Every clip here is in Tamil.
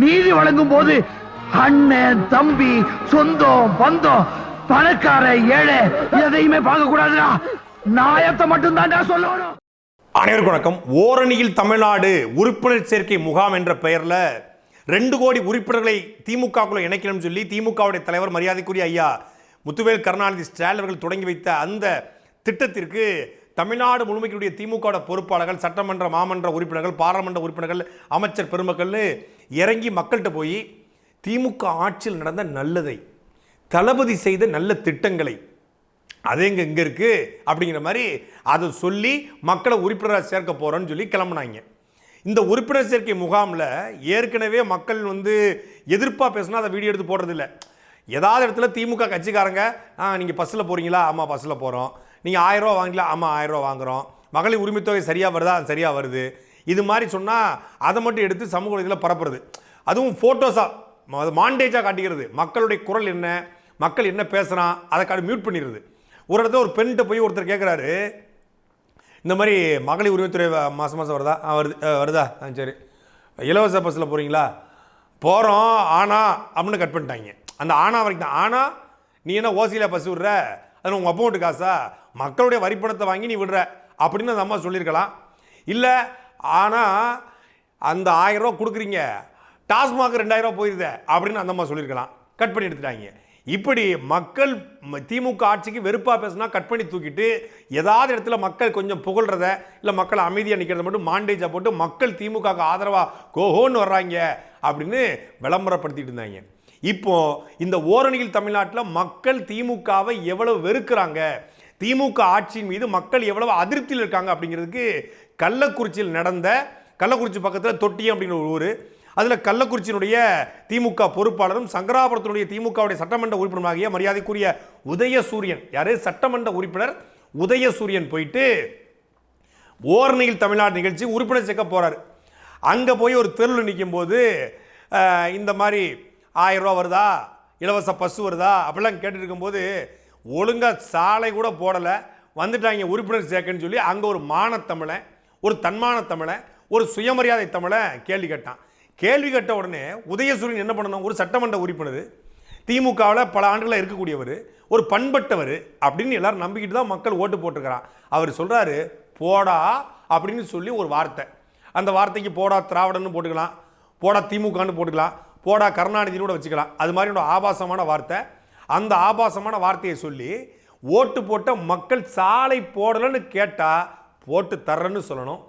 நீதி வழங்கும் போது அண்ணன் தம்பி சொந்தம் பந்தம் பணக்கார ஏழை எதையுமே பார்க்க கூடாதுடா நாயத்தை மட்டும்தான்டா சொல்லணும். அனைவருக்கும் வணக்கம். ஓரணியில் தமிழ்நாடு உறுப்பினர் சேர்க்கை முகாம் என்ற பெயரில் ரெண்டு கோடி உறுப்பினர்களை திமுகக்குள்ள இணைக்கணும்னு சொல்லி திமுகவுடைய தலைவர் மரியாதைக்குரிய ஐயா முத்துவேல் கருணாநிதி ஸ்டாலின் அவர்கள் தொடங்கி வைத்த அந்த திட்டத்திற்கு தமிழ்நாடு முழுமைக்குடைய திமுக பொறுப்பாளர்கள் சட்டமன்ற மாமன்ற உறுப்பினர்கள் பாராளுமன்ற உறுப்பினர்கள் அமைச்சர் பெருமக்கள்னு இறங்கி மக்கள்கிட்ட போய் திமுக ஆட்சியில் நடந்த நல்லதை தளபதி செய்த நல்ல திட்டங்களை அது எங்க இங்க இருக்கு அப்படிங்கிற மாதிரி அதை சொல்லி மக்களை உறுப்பினராக சேர்க்க போறோம்னு சொல்லி கிளம்புனாங்க. இந்த உறுப்பினர் சேர்க்கை முகாமில் ஏற்கனவே மக்கள் வந்து எதிர்ப்பாக பேசினா அதை வீடியோ எடுத்து போடுறதில்ல. ஏதாவது இடத்துல திமுக கட்சிக்காரங்க ஆ நீங்கள் பஸ்ஸில் போகிறீங்களா ஆமாம் பஸ்ஸில் போகிறோம் நீங்கள் ஆயிரம் ரூபா வாங்கலாம் ஆமாம் ஆயிரம் ரூபா வாங்குறோம். மகளிர் உரிமைத்தொகை சரியாக வருதா? அது சரியாக வருது. இது மாதிரி சொன்னால் அதை மட்டும் எடுத்து சமூக இதில் பரப்புறது. அதுவும் ஃபோட்டோஸாக அது மாண்டேஜாக காட்டிக்கிறது. மக்களுடைய குரல் என்ன? மக்கள் என்ன பேசுகிறான் அதை காட்டி மியூட் பண்ணிடுது ஒரு இடத்துல ஒரு பெண்கிட்ட போய் ஒருத்தர் கேட்குறாரு இந்த மாதிரி மகளிர் உரிமைத்துறை மாதம் மாதம் வருதா? வருது வருதா? ஆ சரி. இலவச பஸ்ஸில் போகிறீங்களா போகிறோம் ஆனா அப்படின்னு கட் பண்ணிட்டாங்க. அந்த ஆனா வரைக்கும் தான். ஆனா நீ என்ன ஓசியில் பஸ் விடுற? அது உங்கள் அப்பா காசா? மக்களுடைய வரிப்பணத்தை வாங்கி நீ விடுற அப்படின்னு அந்த அம்மா சொல்லியிருக்கலாம். இல்லை ஆனால் அந்த ஆயிரம் ரூபா கொடுக்குறீங்க. டாஸ்மாக் ரெண்டாயிரம் ரூபா அப்படின்னு அந்த அம்மா சொல்லியிருக்கலாம். கட் பண்ணி எடுத்துட்டாங்க. இப்படி மக்கள் திமுக ஆட்சிக்கு வெறுப்பாக பேசினா கட் பண்ணி தூக்கிட்டு ஏதாவது இடத்துல மக்கள் கொஞ்சம் புகழ்கிறத இல்லை மக்கள் அமைதியாக நிற்கிறத மட்டும் மாண்டேஜாக போட்டு மக்கள் திமுகவுக்கு ஆதரவாக கோஹோன்னு வர்றாங்க அப்படின்னு விளம்பரப்படுத்திட்டு இருந்தாங்க. இப்போ இந்த ஓரணியில் தமிழ்நாட்டில் மக்கள் திமுகவை எவ்வளவு வெறுக்கிறாங்க? திமுக ஆட்சியின் மீது மக்கள் எவ்வளவு அதிருப்தியில் இருக்காங்க அப்படிங்கிறதுக்கு கள்ளக்குறிச்சியில் நடந்த கள்ளக்குறிச்சி பக்கத்தில் தொட்டி அப்படிங்கிற ஒரு ஊர். அதில் கள்ளக்குறிச்சியினுடைய திமுக பொறுப்பாளரும் சங்கராபுரத்தினுடைய திமுகவுடைய சட்டமன்ற உறுப்பினராகிய மரியாதைக்குரிய உதயசூரியன். யார்? சட்டமன்ற உறுப்பினர் உதயசூரியன் போயிட்டு ஓரணியில் தமிழ்நாடு நிகழ்ச்சி உறுப்பினர் சேர்க்க போகிறார் அங்கே போய் ஒரு தெருவில் நிற்கும் போது இந்த மாதிரி ஆயிரம் ரூபா வருதா? இலவச பஸ் வருதா? அப்படிலாம் கேட்டுருக்கும்போது ஒழுங்காக சாலை கூட போடலை. வந்துட்டாங்க உறுப்பினர் சேர்க்கன்னு சொல்லி அங்கே ஒரு மானத்தமிழன் ஒரு தன்மான தமிழன் ஒரு சுயமரியாதை தமிழை கேள்வி கேட்டான். கேள்வி கேட்ட உடனே உதயசூரியன் என்ன பண்ணணும்? ஒரு சட்டமன்ற உறுப்பினர் திமுகவில் பல ஆண்டுகளாக இருக்கக்கூடியவர் ஒரு பண்பட்டவர் அப்படின்னு எல்லாரும் நம்பிக்கிட்டு தான் மக்கள் ஓட்டு போட்டிருக்கிறான். அவர் சொல்கிறாரு போடா அப்படின்னு சொல்லி ஒரு வார்த்தை. அந்த வார்த்தைக்கு போடா திராவிடன்னு போட்டுக்கலாம் போடா திமுகன்னு போட்டுக்கலாம் போடா கருணாநிதினு கூட வச்சுக்கலாம். அது மாதிரி ஒரு ஆபாசமான வார்த்தை. அந்த ஆபாசமான வார்த்தையை சொல்லி ஓட்டு போட்ட மக்கள் சாலை போடலைன்னு கேட்டால் போட்டு தர்றேன்னு சொல்லணும்.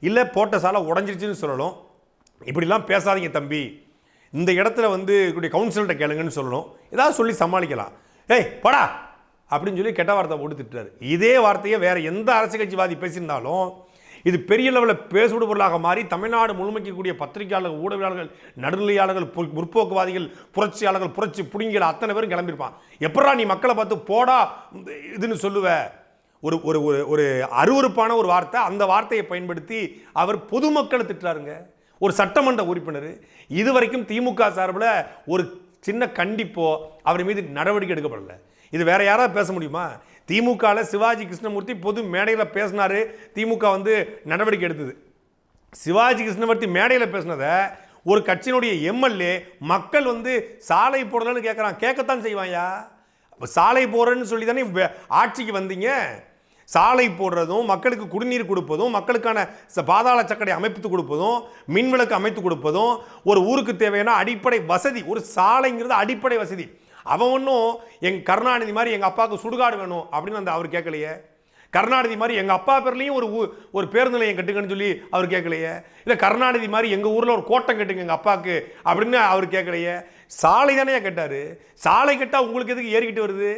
இல்லை போட்ட சாலை உடஞ்சிருச்சுன்னு சொல்லணும். இப்படிலாம் பேசாதீங்க தம்பி. இந்த இடத்துல வந்து இருக்கக்கூடிய கவுன்சிலர்கிட்ட கேளுங்கன்னு சொல்லணும். ஏதாவது சொல்லி சமாளிக்கலாம். ஏய் போடா. அப்படின்னு சொல்லி கெட்ட வார்த்தை போட்டு திட்டுறாரு. இதே வார்த்தையை வேறு எந்த அரசியல் கட்சிவாதி பேசியிருந்தாலும் இது பெரிய லெவலில் பேசுபடு பொருளாக மாறி தமிழ்நாடு முழுமைக்கக்கூடிய பத்திரிகையாளர்கள் ஊடகவியலாளர்கள் நடுநிலையாளர்கள் முற்போக்குவாதிகள் புரட்சியாளர்கள் புரட்சி புடிங்கிற அத்தனை பேரும் கிளம்பியிருப்பான். எப்படா நீ மக்களை பார்த்து போடா இதுன்னு சொல்லுவ? ஒரு ஒரு ஒரு ஒரு அருவருப்பான ஒரு வார்த்தை அந்த வார்த்தையை பயன்படுத்தி அவர் பொதுமக்களை திட்டுறாருங்க. ஒரு சட்டமன்ற உறுப்பினர். இதுவரைக்கும் திமுக சார்பில் ஒரு சின்ன கண்டிப்போ அவர் மீது நடவடிக்கை எடுக்கப்படலை. இது வேற யாராவது பேச முடியுமா? திமுகவில் சிவாஜி கிருஷ்ணமூர்த்தி பொது மேடையில் பேசினாரு. திமுக வந்து நடவடிக்கை எடுத்தது. சிவாஜி கிருஷ்ணமூர்த்தி மேடையில் பேசினதை ஒரு கட்சியினுடைய எம்எல்ஏ மக்கள் வந்து சாலை போடலன்னு கேட்குறான் கேட்கத்தான் செய்வாயா? சாலை போடுறேன்னு சொல்லி தானே ஆட்சிக்கு வந்தீங்க. சாலை போடுறதும் மக்களுக்கு குடிநீர் கொடுப்பதும் மக்களுக்கான ச- பாதாள சக்கடை அமைத்து கொடுப்பதும் மின்விளக்கு அமைத்து கொடுப்பதும் ஒரு ஊருக்கு தேவையான அடிப்படை வசதி ஒரு சாலைங்கிறது அடிப்படை வசதி. அவன் ஒன்றும் எங்க கருணாநிதி மாதிரி எங்கள் அப்பாவுக்கு சுடுகாடு வேணும் அப்படின்னு அந்த அவர் கேட்கலையே. கருணாநிதி மாதிரி எங்கள் அப்பா பேர்லேயும் ஒரு ஊ- ஒரு பேருந்து நிலையம் கட்டுங்கன்னு சொல்லி அவர் கேட்கலையே. இல்லை கருணாநிதி மாதிரி எங்கள் ஊரில் ஒரு கோட்டம் கட்டுங்க எங்கள் அப்பாவுக்கு அப்படின்னு அவர் கேட்கலையே. சாலை தானே கேட்டார். சாலை கட்டால் உங்களுக்கு எதுக்கு ஏறிக்கிட்டு வருது?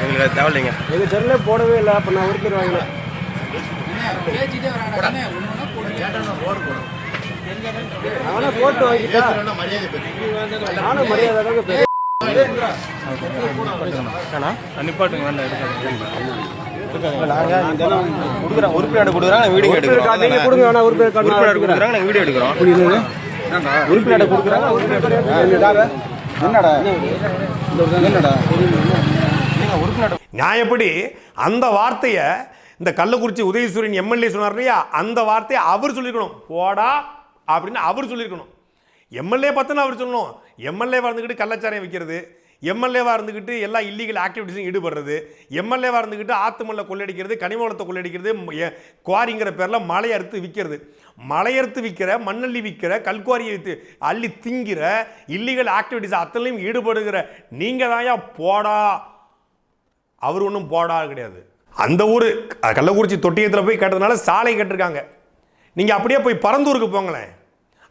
எங்களுக்கு தேவையில்லைங்க. எங்க தெருல போடவே இல்லை அப்ப நான் உறுப்பினர் வாங்கல நானே போட்டு வாங்கிட்டேன் நானும் மரியாதை தாங்க பேசுறேன். நிப்பாட்டுங்க வேண்டாம் உறுப்பினர் கொடுக்குறாங்க வீடியோ உறுப்பினர் நான். கொடுக்குறாங்க வீடியோ எடுக்கிறோம். உறுப்பினர் கொடுக்குறாங்க உறுப்பினர் கார்டு என்னடா? என்னடா? நியாயப்படி அந்த வார்த்தையை இந்த கள்ளக்குறிச்சி உதயசூரியன் எம்எல்ஏ சொன்னார் இல்லையா? அந்த வார்த்தையை அவர் சொல்லியிருக்கணும். போடா அப்படின்னு அவர் சொல்லியிருக்கணும். எம்எல்ஏ பார்த்துன்னு அவர் சொல்லணும். எம்எல்ஏவாக இருந்துக்கிட்டு கள்ளச்சாரம் விற்கிறது எம்எல்ஏவாக இருந்துக்கிட்டு எல்லா இல்லீகல் ஆக்டிவிட்டிஸும் ஈடுபடுறது. எம்எல்ஏவாக இருந்துக்கிட்டு ஆத்துமல்ல கொள்ளடிக்கிறது கனிமவளத்தை கொள்ளடிக்கிறது குவாரிங்கிற பேரில் மலை அறுத்து விற்கிறது மலை அறுத்து விற்கிற மண்ணள்ளி விற்கிற கல்குவாரியை அள்ளி திங்கிற இல்லீகல் ஆக்டிவிட்டிஸ் அத்தனையும் ஈடுபடுகிற நீங்கள் தான்யா போடா. அவர் ஒன்றும் போடா கிடையாது. அந்த ஊர் கள்ளக்குறிச்சி தொட்டியத்தில் போய் கேட்டதுனால சாலை கட்டிருக்காங்க. நீங்கள் அப்படியே போய் பரந்தூருக்கு போங்களேன்.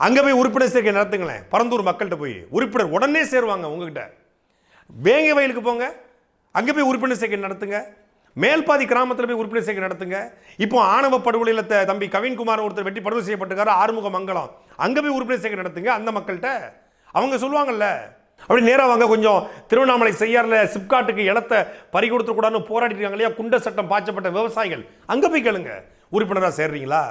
அங்கே போய் உறுப்பினர் சேர்க்கை நடத்துங்களேன். பரந்தூர் மக்கள்கிட்ட போய். உறுப்பினர் உடனே சேருவாங்க உங்ககிட்ட. வேங்க வயலுக்கு போங்க. அங்கே போய் உறுப்பினர் சேர்க்கை நடத்துங்க. மேல்பாதி கிராமத்தில் போய் உறுப்பினர் சேர்க்கை நடத்துங்க. இப்போ ஆணவ படுகொலையில் தம்பி கவின்குமார் ஒருத்தர் வெட்டி படுகொலை செய்யப்பட்டிருக்காரு ஆறுமுக மங்கலம். அங்கே போய் உறுப்பினர் சேர்க்கை நடத்துங்க. அந்த மக்கள்கிட்ட அவங்க சொல்லுவாங்கல்ல அப்படி நேராக வாங்க கொஞ்சம் திருவண்ணாமலை செய்யாரில் சிப்காட்டுக்கு இடத்த பறி கொடுத்துக்கூடாதுன்னு போராடிட்டு இருக்காங்க இல்லையா? குண்ட சட்டம் பாய்ச்சப்பட்ட விவசாயிகள். அங்கே போய் கேளுங்க. உறுப்பினராக சேர்றீங்களா?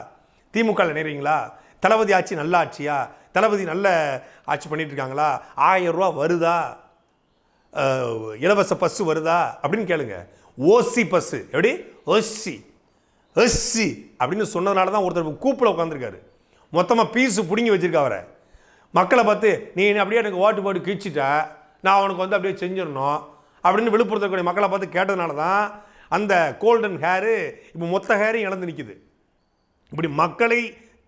திமுக நேர்றீங்களா தளபதி ஆட்சி நல்ல ஆட்சியா? தளபதி நல்ல ஆட்சி பண்ணிட்டு இருக்காங்களா ஆயிரம் ரூபா வருதா? இலவச பஸ்ஸு வருதா? அப்படின்னு கேளுங்க. ஓசி பஸ்ஸு எப்படி? ஒஸ்சி எஸ்சி அப்படின்னு சொன்னதுனால தான் ஒருத்தர் கூப்பில் உட்காந்துருக்காரு மொத்தமாக பீஸு பிடுங்கி வச்சுருக்கா அவரை. மக்களை பார்த்து நீ அப்படியே எனக்கு ஓட்டு போட்டு கிழிச்சிட்ட? நான் அவனுக்கு வந்து அப்படியே செஞ்சிடணும். அப்படின்னு விழுப்புரத்தில் மக்களை பார்த்து கேட்டதுனால தான் அந்த கோல்டன் ஹேரு இப்போ மொத்த ஹேரையும் இழந்து நிற்கிது இப்படி மக்களை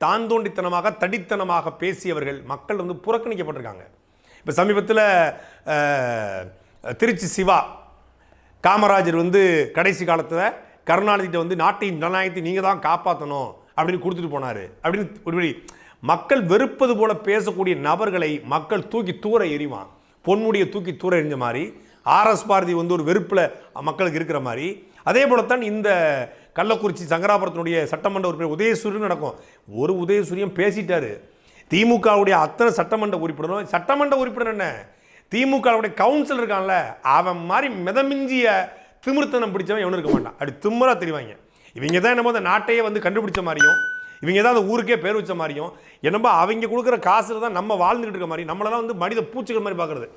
தான் தோண்டித்தனமாக தடித்தனமாக பேசியவர்கள் மக்கள் வந்து புறக்கணிக்கப்பட்டிருக்காங்க. இப்போ சமீபத்தில் திருச்சி சிவா காமராஜர் வந்து கடைசி காலத்தில் கருணாநிதிட்ட வந்து நாட்டின் ஜனநாயகத்தை நீங்கள் தான் காப்பாற்றணும் அப்படின்னு கொடுத்துட்டு போனார். அப்படின்னு இப்படி மக்கள் வெறுப்பது போல பேசக்கூடிய நபர்களை மக்கள் தூக்கி தூர எறிவான். பொன்முடியை தூக்கி தூர எறிஞ்ச மாதிரி ஆர்எஸ் பாரதி வந்து ஒரு வெறுப்பில் மக்களுக்கு இருக்கிற மாதிரி. அதே போலத்தான் இந்த கள்ளக்குறிச்சி சங்கராபுரத்தினுடைய சட்டமன்ற உறுப்பினர் உதயசூரியன் நடக்கும். ஒரு உதயசூரியன் பேசிட்டாரு. திமுகவுடைய அத்தனை சட்டமன்ற உறுப்பினரும் சட்டமன்ற உறுப்பினர் என்ன? திமுகவுடைய கவுன்சிலர் இருக்கான்ல அவன் மாதிரி மிதமிஞ்சிய திமிர்த்தனம் பிடிச்சவன் எவனும் இருக்க மாட்டான். அப்படி திமிரா தெரிவாங்க. இவங்க தான் என்னமோ அந்த நாட்டையே வந்து கண்டுபிடிச்ச மாதிரியும் இவங்க தான் அந்த ஊருக்கே பேர் வச்ச மாதிரியும் என்னமோ அவங்க கொடுக்குற காசில் தான் நம்ம வாழ்ந்துக்கிட்டு இருக்க மாதிரி நம்மளெல்லாம் வந்து மனித பூச்சிகள் மாதிரி பார்க்குறது.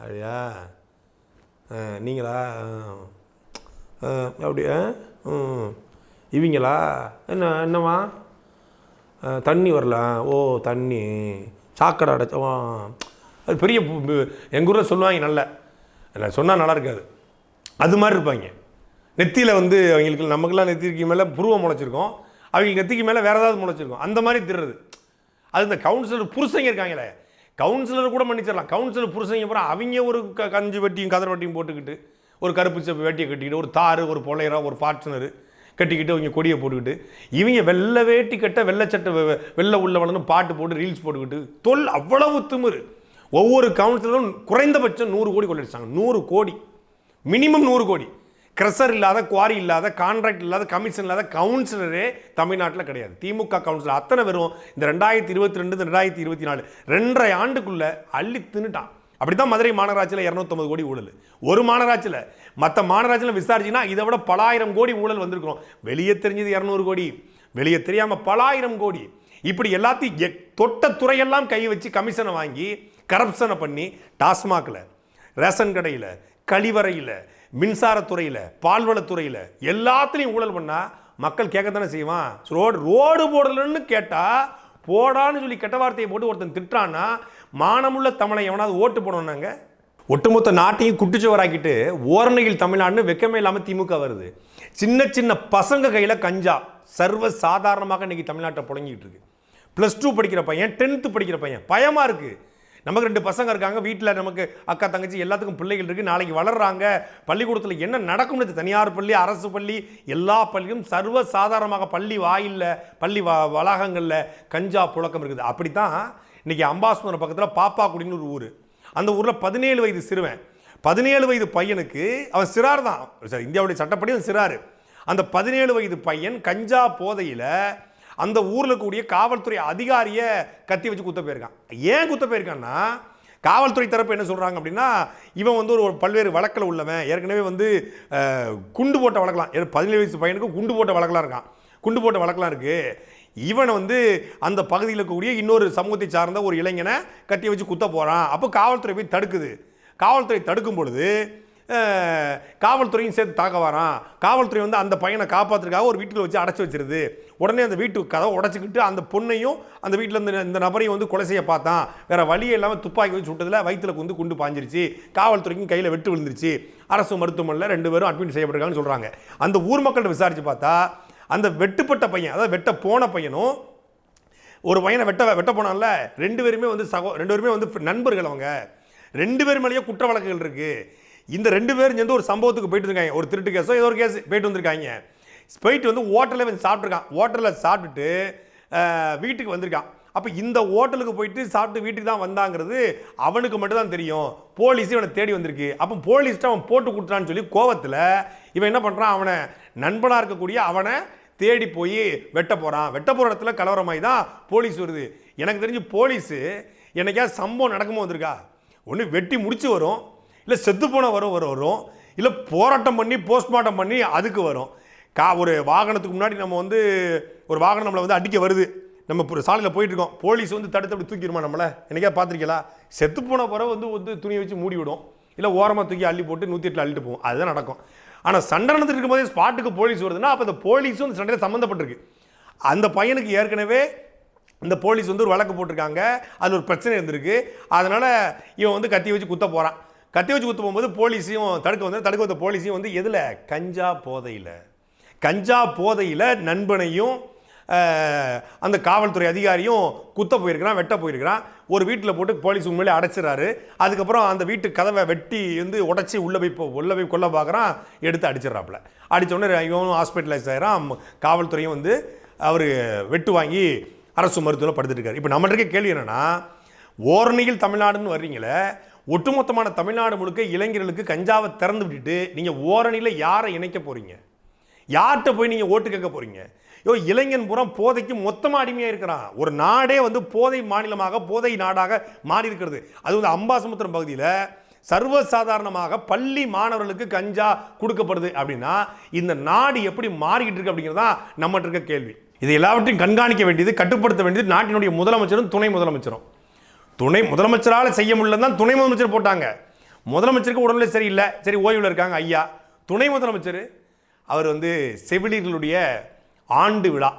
அப்படியா ஆ, நீங்களா? ஆ, அப்படியா? இவங்களா? என்ன என்னவா தண்ணி வரல. ஓ தண்ணி. சாக்கடை அடைச்சவா அது பெரிய எங்கள் ஊரில் சொல்லுவாங்க நல்ல. இல்லை சொன்னால் நல்லா இருக்காது. அது மாதிரி இருப்பாங்க. நெத்தியில் வந்து அவங்களுக்கு நமக்கெல்லாம் நெத்திக்கு மேலே புருவம் முளைச்சிருக்கோம். அவங்க நெத்திக்கு மேலே வேறு ஏதாவது முளைச்சிருக்கோம். அந்த மாதிரி திடுறது அது இந்த கவுன்சிலர் புருஷங்க இருக்காங்களே. கவுன்சிலர் கூட மன்னிச்சிடலாம். கவுன்சிலர் புருஷங்க அப்புறம் அவங்க ஒரு க கஞ்சி வட்டியும் கதர் வட்டியும் போட்டுக்கிட்டு ஒரு கருப்பு செப்பு வேட்டியை கட்டிக்கிட்டு ஒரு தாறு ஒரு பொலையரா ஒரு ஃபார்ச்சுனரு கட்டிக்கிட்டு அவங்க கொடியை போட்டுக்கிட்டு இவங்க வெள்ளை வேட்டி கட்ட வெள்ளை சட்டை வெ- வெள்ளை உள்ளவனு பாட்டு போட்டு ரீல்ஸ் போட்டுக்கிட்டு தொல் அவ்வளவு திமிரு. ஒவ்வொரு கவுன்சிலரும் குறைந்தபட்சம் நூறு கோடி கொள்ளடிச்சாங்க. நூறு கோடி. மினிமம் நூறு கோடி. கிரஷர் இல்லாத குவாரி இல்லாத கான்ட்ராக்ட் இல்லாத கமிஷன் இல்லாத கவுன்சிலரே தமிழ்நாட்டில் கிடையாது. திமுக கவுன்சிலர் அத்தனை வெறும் இந்த ரெண்டாயிரத்தி இருபத்தி ரெண்டு ரெண்டாயிரத்தி இருபத்தி நாலு ரெண்டரை ஆண்டுக்குள்ளே அள்ளி தின்னுட்டான். அப்படி தான் மதுரை மாநகராட்சியில் இரநூத்தொம்பது கோடி ஊழல். ஒரு மாநகராட்சியில். மற்ற மாநகராட்சியில் விசாரிச்சிங்கன்னா இதை விட பல ஆயிரம் கோடி ஊழல் வந்திருக்கிறோம் வெளியே தெரிஞ்சது இரநூறு கோடி. வெளியே தெரியாமல் பல ஆயிரம் கோடி. இப்படி எல்லாத்தையும் தொட்ட துறையெல்லாம் கை வச்சு கமிஷனை வாங்கி கரப்ஷனை பண்ணி டாஸ்மாகில் ரேஷன் கடையில் கழிவறையில் மின்சாரத்துறையில் பால்வளத்துறையில் எல்லாத்துலேயும் ஊழல் பண்ணால் மக்கள் கேட்க தானே செய்வான். ரோடு ரோடு போடலன்னு கேட்டால் போடான்னு சொல்லி கெட்ட வார்த்தையை போட்டு ஒருத்தன் திட்டான்னா மானமுள்ள தமிழை எவனாவது ஓட்டு போடணுன்னாங்க ஒட்டுமொத்த நாட்டையும் குட்டிச்சுவராக்கிட்டு ஓரணையில் தமிழ்நாடுன்னு வெக்கமே இல்லாமல் திமுக வருது. சின்ன சின்ன பசங்க கையில் கஞ்சா. சர்வ சாதாரணமாக இன்னைக்கு தமிழ்நாட்டை புழங்கிட்டு இருக்கு. ப்ளஸ் டூ படிக்கிற பையன் டென்த்து படிக்கிற பையன். பயமாக இருக்குது நமக்கு ரெண்டு பசங்க இருக்காங்க. வீட்டில் நமக்கு அக்கா தங்கச்சி எல்லாத்துக்கும் பிள்ளைகள் இருக்குது நாளைக்கு வளர்கிறாங்க பள்ளிக்கூடத்தில் என்ன நடக்கும்னு தனியார் பள்ளி அரசு பள்ளி எல்லா பள்ளியும் சர்வ சாதாரணமாக பள்ளி வாயிலில் பள்ளி வ வளாகங்களில் கஞ்சா புழக்கம் இருக்குது. அப்படி தான் இன்றைக்கி அம்பாஸ்மரம் பக்கத்தில் பாப்பாக்குடின்னு ஒரு ஊர். அந்த ஊரில் பதினேழு வயது சிறுவன். பதினேழு வயது பையனுக்கு அவன் சிறார் தான். சார் இந்தியாவுடைய சட்டப்படி அவன் சிறாரு. அந்த பதினேழு வயது பையன் கஞ்சா போதையில் அந்த ஊரில் இருக்கக்கூடிய காவல்துறை அதிகாரியை கத்தி வச்சு குத்த போயிருக்கான். ஏன் குத்த போயிருக்கான்னா காவல்துறை தரப்பு என்ன சொல்கிறாங்க அப்படின்னா இவன் வந்து ஒரு பல்வேறு வழக்கில் உள்ளவன். ஏற்கனவே வந்து குண்டு போட்ட வழக்கலாம் ஏன்னா பதினேழு வயசு பையனுக்கு குண்டு போட்ட வழக்கெல்லாம் இருக்கான். குண்டு போட்ட வழக்கெல்லாம் இருக்குது இவனை வந்து அந்த பகுதியில் இருக்கக்கூடிய இன்னொரு சமூகத்தை சார்ந்த ஒரு இளைஞனை கட்டி வச்சு குத்த போகிறான் அப்போ காவல்துறை போய் தடுக்குது. காவல்துறை தடுக்கும் பொழுது காவல்துறையும் சேர்த்து தாக்க வரான். காவல்துறை வந்து அந்த பையனை காப்பாற்றுறதுக்காக ஒரு வீட்டில் வச்சு அடைச்சி வச்சிருது. உடனே அந்த வீட்டு கதவை உடச்சிக்கிட்டு அந்த பொண்ணையும் அந்த வீட்டில் இந்த நபரையும் வந்து கொலை செய்ய பார்த்தான். வேற வழியே இல்லாமல் துப்பாக்கி வச்சு சுட்டதுல வயிற்றுல வந்து குண்டு பாஞ்சிருச்சு. காவல்துறைக்கும் கையில் வெட்டு விழுந்துருச்சு. அரசு மருத்துவமனையில் ரெண்டு பேரும் அட்மிட் செய்யப்பட்டிருக்காங்கன்னு சொல்கிறாங்க அந்த ஊர் மக்கள்கிட்ட விசாரித்து பார்த்தா அந்த வெட்டுப்பட்ட பையன் அதாவது வெட்ட போன பையனும் ஒரு பையனை வெட்ட வெட்ட போனான்ல ரெண்டு பேருமே வந்து சகோ ரெண்டு பேருமே வந்து நண்பர்கள் அவங்க. ரெண்டு பேர் மேலேயே குற்ற வழக்குகள் இருக்கு. இந்த ரெண்டு பேரும் சேர்ந்து ஒரு சம்பவத்துக்கு போயிட்டு இருக்காங்க. ஒரு திருட்டு கேஸோ ஏதோ ஒரு கேஸ் போயிட்டு வந்திருக்காங்க. போயிட்டு வந்து ஹோட்டலில் வந்து சாப்பிட்ருக்கான் ஹோட்டலில் சாப்பிட்டுட்டு வீட்டுக்கு வந்திருக்கான். அப்போ இந்த ஹோட்டலுக்கு போயிட்டு சாப்பிட்டு வீட்டுக்கு தான் வந்தாங்கிறது அவனுக்கு மட்டும் தான் தெரியும். போலீஸ் இவனை தேடி வந்திருக்கு. அப்போ போலீஸ்ட்டு அவன் போட்டு கொடுத்தான்னு சொல்லி கோவத்தில் இவன் என்ன பண்ணுறான் அவனை நண்பனாக இருக்கக்கூடிய அவனை தேடி போய் வெட்ட போகிறான் வெட்ட போகிற இடத்துல கலவரமாகி தான் போலீஸ் வருது. எனக்கு தெரிஞ்சு போலீஸு என்னைக்காவது சம்பவம் நடக்குமோ வந்திருக்கா? ஒன்று வெட்டி முடிச்சு வரும். இல்லை செத்து போன வரும் வரும் வரும். இல்லை போராட்டம் பண்ணி போஸ்ட்மார்ட்டம் பண்ணி அதுக்கு வரும். கா ஒரு வாகனத்துக்கு முன்னாடி நம்ம வந்து ஒரு வாகனம் நம்மளை வந்து அடிக்க வருது. நம்ம இப்போ சாலையில் போயிட்டு இருக்கோம் போலீஸ் வந்து தடுத்து அப்படி தூக்கிடுமா நம்மளை? என்னைக்கா பார்த்துருக்கீங்களா செத்து போன பிறகு வந்து வந்து துணியை வச்சு மூடி விடும். இல்லை ஓரமாக தூக்கி அள்ளி போட்டு நூற்றி எட்டில் அள்ளிட்டு போவோம். அதுதான் நடக்கும். ஆனால் சண்டை நடந்துட்டு இருக்கும்போதே ஸ்பாட்டுக்கு போலீஸ் வருதுன்னா அப்போ அந்த போலீஸும் அந்த சண்டையில் சம்மந்தப்பட்டிருக்கு. அந்த பையனுக்கு ஏற்கனவே இந்த போலீஸ் வந்து ஒரு வழக்கு போட்டிருக்காங்க. அதில் ஒரு பிரச்சனை இருந்திருக்கு. அதனால் இவன் வந்து கத்தி வச்சு குத்த போகிறான் கத்தி வச்சு குத்த போகும்போது போலீஸையும் தடுக்க வந்து தடுக்க வந்த போலீஸையும் வந்து எதில்? கஞ்சா போதையில். கஞ்சா போதையில் நண்பனையும் அந்த காவல்துறை அதிகாரியும் குத்த போயிருக்கிறான் வெட்ட போயிருக்கிறான். ஒரு வீட்டில் போட்டு போலீஸ் உண்மையிலே அடைச்சிடறாரு. அதுக்கப்புறம் அந்த வீட்டு கதவை வெட்டி வந்து உடச்சி உள்ளே போய் உள்ளே போய் கொல்ல பார்க்குறான். எடுத்து அடிச்சிடறாப்புல. அடிச்ச உடனே இவனும் ஹாஸ்பிட்டலைஸ் ஆகிறான் காவல்துறையும் வந்து அவர் வெட்டு வாங்கி அரசு மருத்துவத்தில் படுத்துட்டுருக்காரு இப்போ நம்மள்கிட்ட கேள்வி என்னென்னா ஓரணியில் தமிழ்நாடுன்னு வர்றீங்களே ஒட்டுமொத்தமான தமிழ்நாடு முழுக்க இளைஞர்களுக்கு கஞ்சாவை திறந்து விட்டுட்டு நீங்கள் ஓரணியில் யாரை இணைக்க போகிறீங்க யார்கிட்ட போய் நீங்கள் ஓட்டு கேட்க போகிறீங்க யோ இளைஞன் புறம் போதைக்கு மொத்தமாக அடிமையாக இருக்கிறான் ஒரு நாடே வந்து போதை மாநிலமாக போதை நாடாக மாறி இருக்கிறது. அது வந்து அம்பாசமுத்திரம் பகுதியில் சர்வசாதாரணமாக பள்ளி மாணவர்களுக்கு கஞ்சா கொடுக்கப்படுது அப்படின்னா இந்த நாடு எப்படி மாறிக்கிட்டு இருக்கு அப்படிங்கிறது தான் நம்மகிட்ட இருக்க கேள்வி. இது எல்லாவற்றையும் கண்காணிக்க வேண்டியது கட்டுப்படுத்த வேண்டியது நாட்டினுடைய முதலமைச்சரும் துணை முதலமைச்சரும். துணை முதலமைச்சரால் செய்ய முடியலன்னு தான் துணை முதலமைச்சர் போட்டாங்க. முதலமைச்சருக்கு உடல்நிலை சரியில்லை. சரி ஓய்வில் இருக்காங்க ஐயா. துணை முதலமைச்சர் அவர் வந்து செவிலியர்களுடைய ஆண்டு விழா.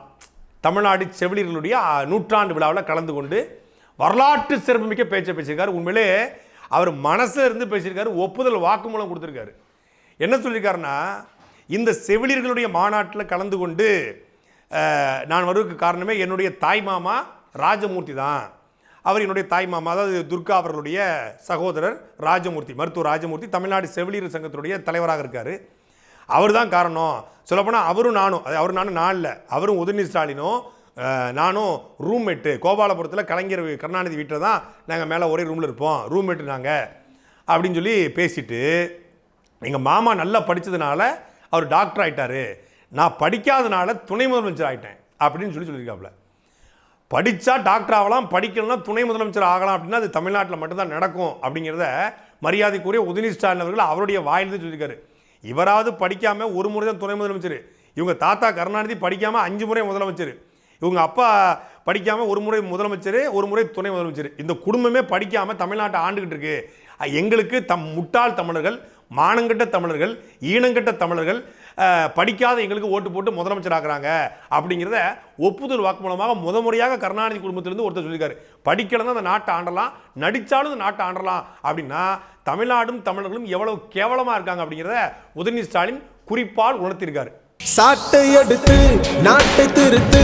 தமிழ்நாடு செவிலியர்களுடைய நூற்றாண்டு விழாவில் கலந்து கொண்டு வரலாற்று சிறப்புமிக்க பேச்சை பேசியிருக்காரு. உண்மையிலே அவர் மனசில் இருந்து பேசியிருக்காரு ஒப்புதல் வாக்குமூலம் கொடுத்துருக்காரு. என்ன சொல்லியிருக்காருன்னா இந்த செவிலியர்களுடைய மாநாட்டில் கலந்து கொண்டு நான் வருவதற்கு காரணமே என்னுடைய தாய் மாமா ராஜமூர்த்தி தான். அவர் என்னுடைய தாய் மாமா அதாவது துர்கா அவர்களுடைய சகோதரர் ராஜமூர்த்தி மருத்துவர் ராஜமூர்த்தி தமிழ்நாடு செவிலியர் சங்கத்தினுடைய தலைவராக இருக்கார். அவர் தான் காரணம். சொல்லப்போனால் அவரும் நானும் அது அவர் நானும் நான் இல்லை. அவரும் உதயநிதி ஸ்டாலினும் நானும் ரூம்மேட்டு கோபாலபுரத்தில் கலைஞர் கருணாநிதி வீட்டில் தான் நாங்கள் மேலே ஒரே ரூமில் இருப்போம். ரூம்மேட்டு நாங்கள் அப்படின்னு சொல்லி பேசிட்டு எங்கள் மாமா நல்லா படித்ததுனால அவர் டாக்டர் ஆகிட்டார் நான் படிக்காதனால துணை முதலமைச்சர் ஆகிட்டேன் அப்படின்னு சொல்லி சொல்லியிருக்காப்புல. படித்தா டாக்டர் ஆகலாம் படிக்கணும்னா துணை முதலமைச்சர் ஆகலாம் அப்படின்னா அது தமிழ்நாட்டில் மட்டும்தான் நடக்கும் அப்படிங்கிறத மரியாதைக்குரிய உதயநிதி ஸ்டாலின் அவர்கள் அவருடைய வாயிலிருந்து சொல்லியிருக்காரு. இவராவது படிக்காமல் ஒரு முறை தான் துணை முதலமைச்சர். இவங்க தாத்தா கருணாநிதி படிக்காமல் அஞ்சு முறை முதலமைச்சர். இவங்க அப்பா படிக்காமல் ஒரு முறை முதலமைச்சர் ஒரு முறை துணை முதலமைச்சர். இந்த குடும்பமே படிக்காமல் தமிழ்நாட்டை ஆண்டுகிட்டு இருக்கு. எங்களுக்கு தம் முட்டாள் தமிழர்கள் மானங்கட்ட தமிழர்கள் ஈனங்கட்ட தமிழர்கள் படிக்காத எங்களுக்கு ஓட்டு போட்டு முதலமைச்சர் அப்படிங்கிறத ஒப்புதல் வாக்குமூலமாக முத முறையாக கருணாநிதி குடும்பத்திலிருந்து ஒருத்தர் சொல்லியிருக்காரு. படிக்கலன்னா அந்த நாட்டை ஆண்டலாம் நடித்தாலும் அந்த நாட்டை ஆண்டலாம். அப்படின்னா தமிழ்நாடும் தமிழர்களும் எவ்வளவு கேவலமா இருக்காங்க அப்படிங்கிறத உதயநிதி ஸ்டாலின் குறிப்பால் உணர்த்தியிருக்காரு. சாட்டை எடுத்து நாட்டை திருத்து